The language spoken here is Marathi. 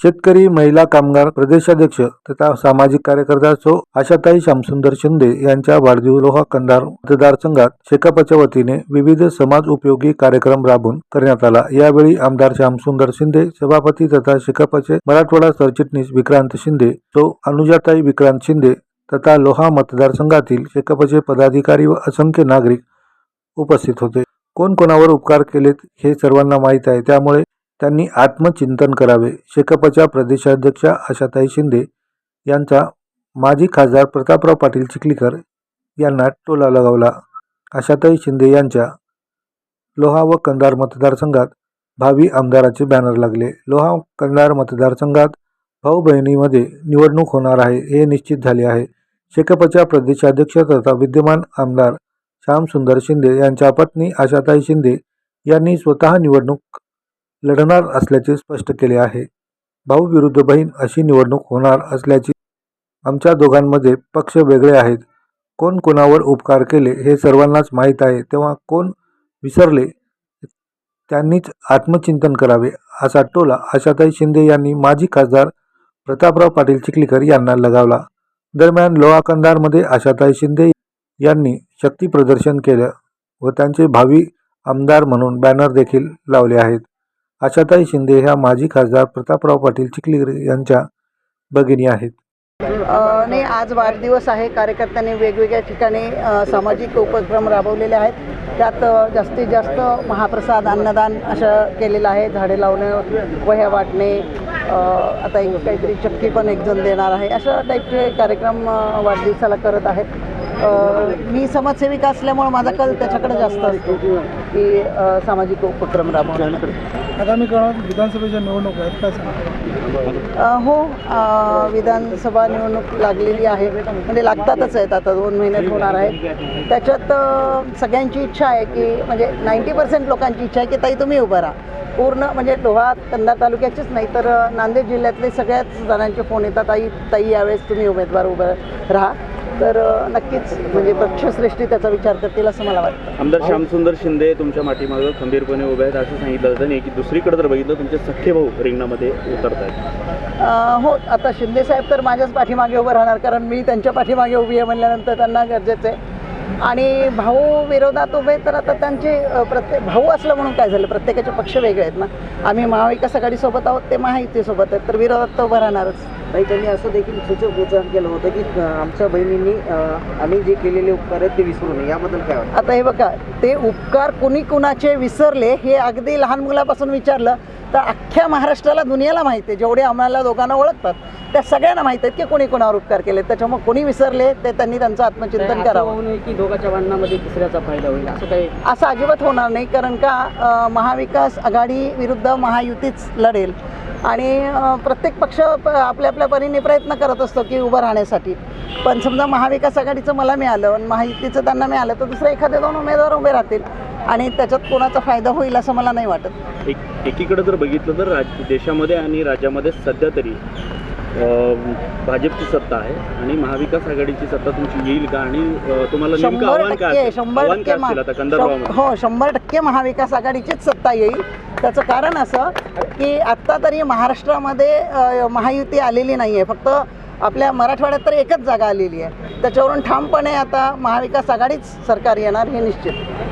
शेतकरी महिला कामगार प्रदेशाध्यक्ष तथा सामाजिक कार्यकर्ता सो आशाताई श्यामसुंदर शिंदे यांच्या वाढदिव लोहा कंधार मतदारसंघात शेकापच्या वतीने विविध समाज उपयोगी कार्यक्रम राबून करण्यात आला. यावेळी आमदार श्यामसुंदर शिंदे सभापती तथा शेकापचे मराठवाडा सरचिटणीस विक्रांत शिंदे सो अनुजाताई विक्रांत शिंदे तथा लोहा मतदारसंघातील शेकापचे पदाधिकारी व असंख्य नागरिक उपस्थित होते. कोण कोणावर उपकार केलेत हे सर्वांना माहीत आहे. त्यामुळे त्यांनी आत्मचिंतन करावे. शेकापच्या प्रदेशाध्यक्षा आशाताई शिंदे यांचा माजी खासदार प्रतापराव पाटील चिखलीकर यांना टोला लगावला. आशाताई शिंदे यांच्या लोहा व कंधार मतदारसंघात भावी आमदाराचे बॅनर लागले. लोहा कंधार मतदारसंघात भाऊ बहिणीमध्ये निवडणूक होणार आहे हे निश्चित झाले आहे. शेकापच्या प्रदेशाध्यक्ष तथा विद्यमान आमदार श्यामसुंदर शिंदे यांच्या पत्नी आशाताई शिंदे यांनी स्वतः निवडणूक लढणार असल्याचे स्पष्ट केले आहे. भाऊ विरुद्ध बहीण अशी निवडणूक होणार असल्याची आमच्या दोघांमध्ये पक्ष वेगळे आहेत. कोण कोणावर उपकार केले हे सर्वांनाच माहीत आहे. तेव्हा कोण विसरले त्यांनीच आत्मचिंतन करावे असा टोला आशाताई शिंदे यांनी माजी खासदार प्रतापराव पाटील चिखलीकर यांना लगावला. दरम्यान लोहा कंधारमध्ये आशाताई शिंदे यांनी शक्ती प्रदर्शन केलं व त्यांचे भावी आमदार म्हणून बॅनर देखील लावले आहेत. आशाताई शिंदे ह्या माजी खासदार प्रतापराव पाटील चिखलीकर यांच्या भगिनी आहेत. नाही आज वाढदिवस आहे. कार्यकर्त्यांनी वेगवेगळ्या ठिकाणी सामाजिक उपक्रम राबवलेले आहेत. त्यात जास्तीत जास्त महाप्रसाद अन्नदान असं केलेलं आहे. झाडे लावणं वह्या वाटणे आता एक काहीतरी चक्की पण एक जण देणार आहे. अशा टाईपचे कार्यक्रम वाढदिवसाला करत आहेत. मी समाजसेविका असल्यामुळं माझा कल त्याच्याकडे जास्त असतो की सामाजिक उपक्रम राबवणं. आगामी काळात विधानसभेच्या निवडणूक आहेत काय हो विधानसभा निवडणूक लागलेली आहे. म्हणजे लागतातच आहेत आता दोन महिन्यात होणार आहे. त्याच्यात सगळ्यांची इच्छा आहे की म्हणजे नाईंटी पर्सेंट लोकांची इच्छा आहे की ताई तुम्ही उभं राहा. पूर्ण म्हणजे लोहा कंधार तालुक्याचीच नाही तर नांदेड जिल्ह्यातले सगळ्याच जणांचे फोन येतात ताई ताई यावेळेस तुम्ही उमेदवार उभं राहा. तर नक्कीच म्हणजे पक्षश्रेष्ठी त्याचा विचार करतील असं मला वाटतं. आमदार श्यामसुंदर शिंदे तुमच्या पाठीमागं खंबीरपणे उभे आहेत असं सांगितलं जातं नाही की दुसरीकडे जर बघितलं तुमचे सख्खे भाऊ रिंगणामध्ये उतरत आहेत हो आता शिंदे साहेब तर माझ्याच पाठीमागे उभं राहणार कारण मी त्यांच्या पाठीमागे उभी आहे म्हणल्यानंतर त्यांना गरजेचं आहे. आणि भाऊ विरोधात उभे तर आता त्यांचे प्रत्येक भाऊ असलं म्हणून काय झालं? प्रत्येकाचे पक्ष वेगळे आहेत ना. आम्ही महाविकास आघाडीसोबत आहोत ते महायुतीसोबत आहेत तर विरोधात तर उभं राहणारच. ताई त्यांनी असं देखील सूचक केलं होतं की आमच्या बहिणींनी आम्ही जे केलेले उपकार आहेत ते विसरू नये. याबद्दल काय आता हे बघा ते उपकार कुणी कुणाचे विसरले हे अगदी लहान मुलापासून विचारलं तर अख्ख्या महाराष्ट्राला दुनियाला माहिती आहे. जेवढे आम्हाला दोघांना ओळखतात त्या सगळ्यांना माहीत आहेत की कोणी कोणावर उपकार केले. त्याच्यामुळे कोणी विसरले ते त्यांनी त्यांचं आत्मचिंतन करावं. की दोघांच्या भांडणामध्ये तिसऱ्याचा फायदा होईल असं काही असं अजिबात होणार नाही कारण का महाविकास आघाडी विरुद्ध महायुतीच लढेल. आणि प्रत्येक पक्ष प- आपल्या आपल्या परीने प्रयत्न करत असतो की उभं राहण्यासाठी. पण समजा महाविकास आघाडीचं मला मिळालं आणि महायुतीचं त्यांना मिळालं तर दुसरे एखादे दोन उमेदवार उभे राहतील. आणि त्याच्यात कोणाचा फायदा होईल असं मला नाही वाटत. एक एकीकडे जर बघितलं तर राज देशामध्ये आणि राज्यामध्ये सध्या तरी भाजपची सत्ता आहे आणि महाविकास आघाडीची सत्ता तुमची येईल का? आणि तुम्हाला शंभर टक्के? शंभर टक्के हो शंभर टक्के महाविकास आघाडीचीच सत्ता येईल. त्याचं कारण असं की आत्ता तरी महाराष्ट्रामध्ये महायुती आलेली नाही आहे फक्त आपल्या मराठवाड्यात तर एकच जागा आलेली आहे. त्याच्यावरून ठामपणे आता महाविकास आघाडीच सरकार येणार हे निश्चित.